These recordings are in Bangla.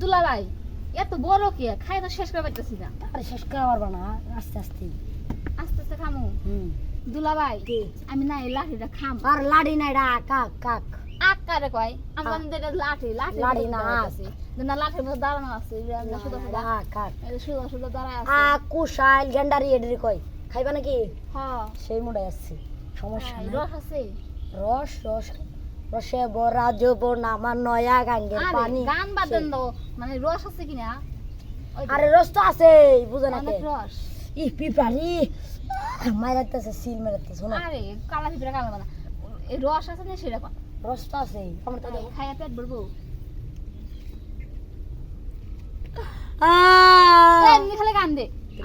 দুলাভাই এত বড় কে? খাই তো শেষ করে পাইতেছি না। আরে শেষ করে পারবা না আস্তে আস্তে। আস্তে আস্তে খামু। হুম। দুলাভাই কি? আমি না এই লাঠিটা খাম। আর লাড়ি নাই ডা কাক কাক। আকারে কয়? আমি জানি যে এটা লাঠি লাঠি লাঠি না, আছে না লাঠির মধ্যে দাঁড়ানো আছে শুধু শুধু ডা কাক। এই শুধু শুধু দাঁড়ায় আছে। আ কুশাইল গেন্ডারি এডি কই খাইবা নাকি? হ্যাঁ সেই মুডে আসছি সমস্যা নাই। রস আছে। রস রস। রসে ভরা যৌবন আমার নয়া গাঙ্গের পানি। গান বাদেন দাও মানে রস আছে কিনা? আরে রস তো আছে বুঝো না রস। ই পিপারি মাইরাতেছে সিল মাইরাতেছে শোনো। আরে কালা পিঁপড়া কালা বানা এই রস আছে না সেটা কর রস তো আছে আমার তো খাইয়া পেট ভরবো! এমনি খালি গান দে।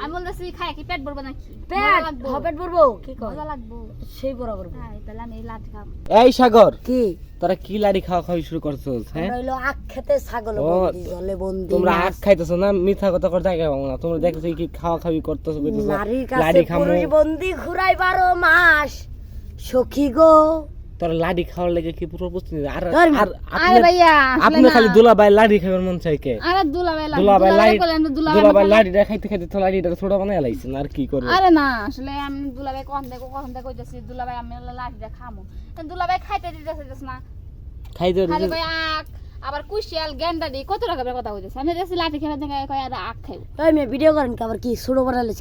আমি বলতেছি খাই কি পেট ভরবো নাকি? পেট? হপেট পড়ব কি কয়? মজা লাগবো। সেই বরাবর হ্যাঁ তাহলে আমি এই লাঠি খাম। এই সাগর কি? তোরা কি লাড়ি খাওয়া খাওয়া শুরু করছস হ্যাঁ? হইল আখ খেতে ছাগল বন্দি জলে বন্দি তোমরা আখ খাইতেছো না? মিথ্যা কথা করে জায়গা না। তোমরা দেখতেছো কি খাওয়া খাওয়ি করতেছো কইতেছো লাড়ি খামো। পুরুষ বন্দি ঘুরাই বারো মাস। সখী গো। তোরা লাড়ি খাওয়ার লেগে কি পুরো প্রস্তুতি আর আর আপনি। খালি দুলাবাই লাড়ি খাইবার মন চাই কে? আরে দুলাভাই লাগে দুলাবাই লাড়ি করলেন তো দুলাভাই দুলাবাই খাইতে খাইতে তো লাড়িটা ছোট বানাই লাইছেন আর কি করব? আরে না আসলে আমি দুলাভাই কখন দেখো কখন দেখো কইতাছি দুলাভাই আমি লাঠিটা খামু। কিন্তু দুলাভাই খাইতে দিতেছে দিতেছে না। খাইতে খালি কই আখ আবার কুশিয়াল গেন্ডারি কত রকমের কথা কইতেছে? আমি দেখছি লাঠি খেলে দেখে কয় আর আখ খাইব। ওই মেয়ে ভিডিও করেন কি আবার কি ছোট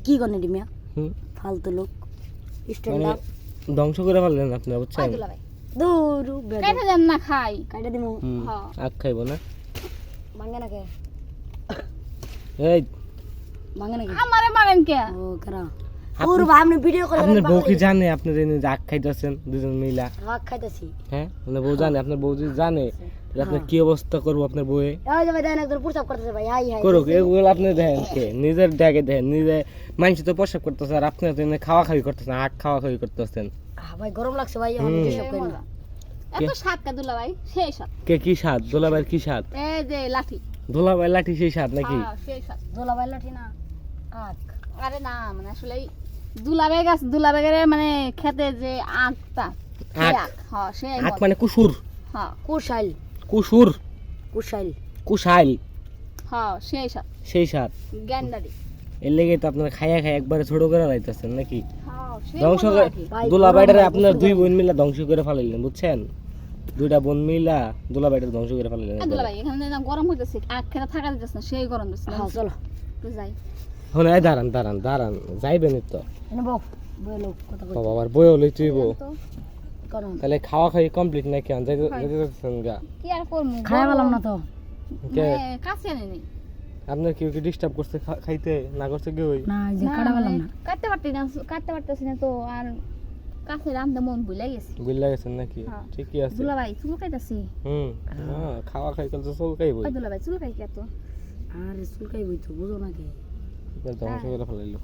কি করেন এটি মেয়া? হুম, ফালতু লোক। স্ট্যান্ড মানে আপ ধ্বংস করে ফেললেন আপনি বুঝছেন দুলাভাই। দূর খাইতে দেন না খাই দিমু হ্যাঁ। আখ খাইবো না ভাঙে নাকি এই ভাঙে নাকি আমারে মারেন কে ও কেরা ওর ভাই আপনি ভিডিও করে আপনার বউ কি জানে যে আখ খাইতেছেন দুজন মিলা আখ খাইতেছি হ্যাঁ আপনার বউ জানে আপনার বউ যদি জানে আপনার কি অবস্থা করব আপনার বউয়ে এই যে ভাই দেখেন একজন প্রস্তাব করতেছে ভাই হাই হাই করুক এগুলো আপনি দেখেন কে নিজের দেখে দেখেন নিজে মানুষ তো পোশাক করতেছে আর আপনি তো খাওয়া খাওয়ি করতেছেন আখ খাওয়া খাওয়ি করতেছেন ভাই গরম লাগছে ভাই হুম। করেন না এত সাত কা দুলাভাই সেই সাত কে কি স্বাদ? দোলাবাইয়ের কি স্বাদ? এই যে লাঠি। দোলাবাই লাঠি সেই স্বাদ নাকি? হ্যাঁ, সেই সাত দোলা ভাই লাঠি না? আরে না মানে আসলে এই গাছ মানে খেতে যে হ্যাঁ সেই আখ মানে কুসুর। হ্যাঁ। কুশাইল। কুসুর। কুশাইল। কুশাইল। হ্যাঁ সেই সাত সেই স্বাদ। গেন্ডারি এর লেগে তো আপনার খাইয়া খাই একবারে ছোট করে লাইতেছেন নাকি? হ্যাঁ ধ্বংস করে দোলাবাইটারে আপনার দুই বোন মিলা ধ্বংস করে ফেলাইলেন বুঝছেন? দুইটা বোন মিলা দোলাবাইটারে ধ্বংস করে ফেলাইলেন আর দুলাভাই এখানে না গরম হইতেছে আখ থাকা দিতেছে না সেই গরম দিচ্ছে হ্যাঁ চলো। তো যাই। হন এই দাঁড়ান দাঁড়ান দাঁড়ান যাইবেন তো বউ বউ বাবা আবার বইও লই তুইব তো। করুন তাহলে খাওয়া খাই কমপ্লিট নাকি? আন যাইতে যাইতে গা। কি আর করব খাই পেলাম না তো। কাছে আনে নি। আপনার কেউ কি ডিস্টার্ব করছে খাইতে না করছে কেউ? না যে কাটা পেলাম না কাটতে পারতি না কাটতে পারতেছি না তো আর কাছে রান্ধতে মন ভুলে গেছে। ভুলে গেছেন নাকি? হ্যাঁ। ঠিকই আছে। দুলাভাই চুল কাইতাছি। হুম হ্যাঁ খাওয়া খাই কাল তো চুল খাই বই দুলা ভাই চুল কাই কে তো চুল চুলকাই বই তো বুঝো নাকি ধ্বংস সঙ্গে ফেলাইলো।